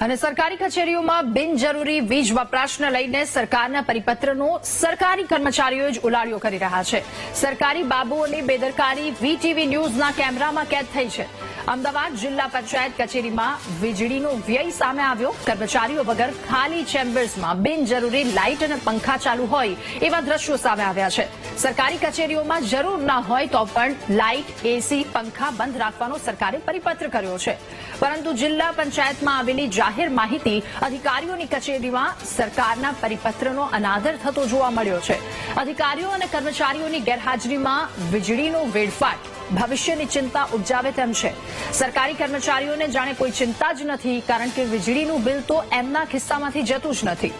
અને સરકારી કચેરીઓમાં બિનજરૂરી વીજ વપરાશને લઈને સરકારના પરિપત્રનો સરકારી કર્મચારીઓ જ ઉલાળ્યો કરી રહ્યા છે. સરકારી બાબુઓની બેદરકારી વીટીવી ન્યૂઝના કેમેરામાં કેદ થઈ છે. અમદાવાદ જિલ્લા પંચાયત કચેરીમાં વીજળીનો વ્યય સામે આવ્યો. કર્મચારીઓ વગર ખાલી ચેમ્બર્સમાં બિનજરૂરી લાઇટ અને પંખા ચાલુ હોય એવા દ્રશ્યો સામે આવ્યા છે. સરકારી કચેરીઓમાં જરૂર ના હોય તો પણ લાઇટ એસી પંખા બંધ રાખવાનો સરકારે પરિપત્ર કર્યો છે. પરંતુ જિલ્લા પંચાયતમાં આવેલી જાહેર માહિતી અધિકારીઓની કચેરીમાં સરકારના પરિપત્રનો અનાદર થતો જોવા મળ્યો છે. અધિકારીઓ અને કર્મચારીઓની ગેરહાજરીમાં વીજળીનો વેડફાટ ભવિષ્યની ચિંતા ઉપજાવે તેમ છે. સરકારી કર્મચારીઓને જાણે કોઈ ચિંતા જ નથી, કારણ કે વીજળીનું બિલ તો એમના ખિસ્સામાંથી જતું જ નથી.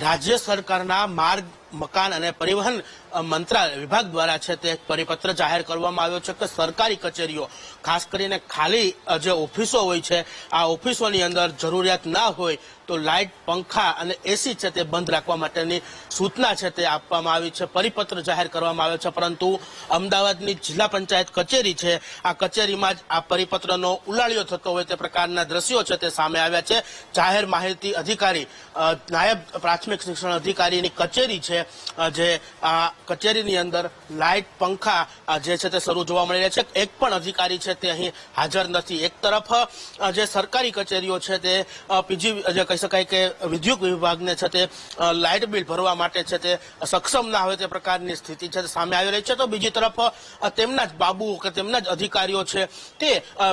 રાજ્ય સરકારના માર્ગ મકાન અને પરિવહન મંત્રાલય વિભાગ દ્વારા છે તે પરિપત્ર જાહેર કરવામાં આવ્યો છે કે સરકારી કચેરીઓ, ખાસ કરીને ખાલી જે ઓફિસો હોય છે, આ ઓફિસોની અંદર જરૂરિયાત ના હોય તો લાઇટ, પંખા અને એસી છે તે બંધ રાખવા માટેની સૂચના છે તે આપવામાં આવી છે. પરિપત્ર જાહેર કરવામાં આવ્યો છે. પરંતુ અમદાવાદની જિલ્લા પંચાયત કચેરી છે. આ કચેરીમાં જ આ પરિપત્રનો ઉલાળ્યો થતો હોય તે પ્રકારના દ્રશ્યો છે તે સામે આવ્યા છે. જાહેર માહિતી અધિકારી નાયબ પ્રાથમિક શિક્ષણ અધિકારીની કચેરી છે. અ, જે આ કચેરીની અંદર લાઇટ પંખા જે છે તે શરૂ જોવા મળી રહ્યા છે. એક પણ અધિકારી છે તે અહીં હાજર નથી. એક તરફ જે સરકારી કચેરીઓ છે તે પીજી જે કહી શકાય કે વિદ્યુત વિભાગને છે તે લાઇટ બિલ ભરવા માટે છે તે સક્ષમ ના હોય તે પ્રકારની સ્થિતિ છે સામે આવી રહી છે. તો બીજી તરફ તેમના જ બાબુઓ કે તેમના જ અધિકારીઓ છે તે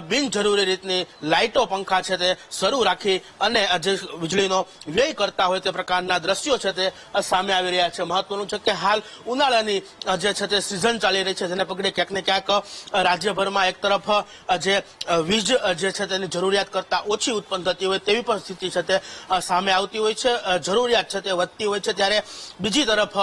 બિનજરૂરી રીતની લાઇટો પંખા છે તે શરૂ રાખી અને જે વીજળીનો વ્યય કરતા હોય તે પ્રકારના દ્રશ્યો છે તે સામે આવી રહ્યા છે મહત્વનું છે કે હાલ ઉનાળાની જે છે તે સિઝન ચાલી રહી છે. જેને પગલે ક્યાંક ને ક્યાંક રાજ્યભરમાં એક તરફ જે વીજ જે છે તેની જરૂરિયાત કરતા ઓછી ઉત્પન્ન થતી હોય તેવી પણ સ્થિતિ છે તે સામે આવતી હોય છે. જરૂરિયાત છે તે વધતી હોય છે. ત્યારે બીજી તરફ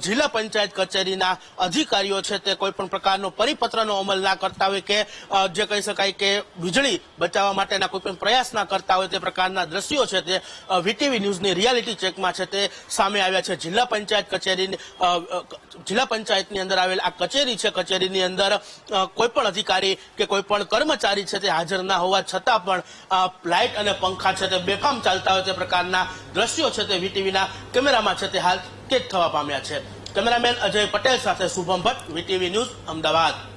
જિલ્લા પંચાયત કચેરીના અધિકારીઓ છે તે કોઈ પણ પ્રકારનો પરિપત્રનો અમલ ના કરતા હોય કે જે કહી શકાય કે વીજળી બચાવવા માટેના કોઈ પણ પ્રયાસ ના કરતા હોય તે પ્રકારના દ્રશ્યો છે તે વીટીવી ન્યૂઝની રિયાલિટી ચેકમાં છે તે સામે આવ્યા છે. જિલ્લા પંચાયત કચેરીની કચેરી જિલ્લા પંચાયતની અંદર આવેલ આ કચેરી છે, કચેરીની અંદર કોઈ પણ અધિકારી કે કોઈ પણ કર્મચારી છે તે હાજર ના હોવા છતાં પણ લાઇટ અને પંખા છે તે બેફામ ચાલતા હોય તે પ્રકારના દ્રશ્યો છે તે વીટીવીના કેમેરામાં છે તે હાલ કેદ થવા પામ્યા છે. કેમેરામેન અજય પટેલ સાથે શુભમ ભટ્ટ, વીટીવી ન્યૂઝ, અમદાવાદ.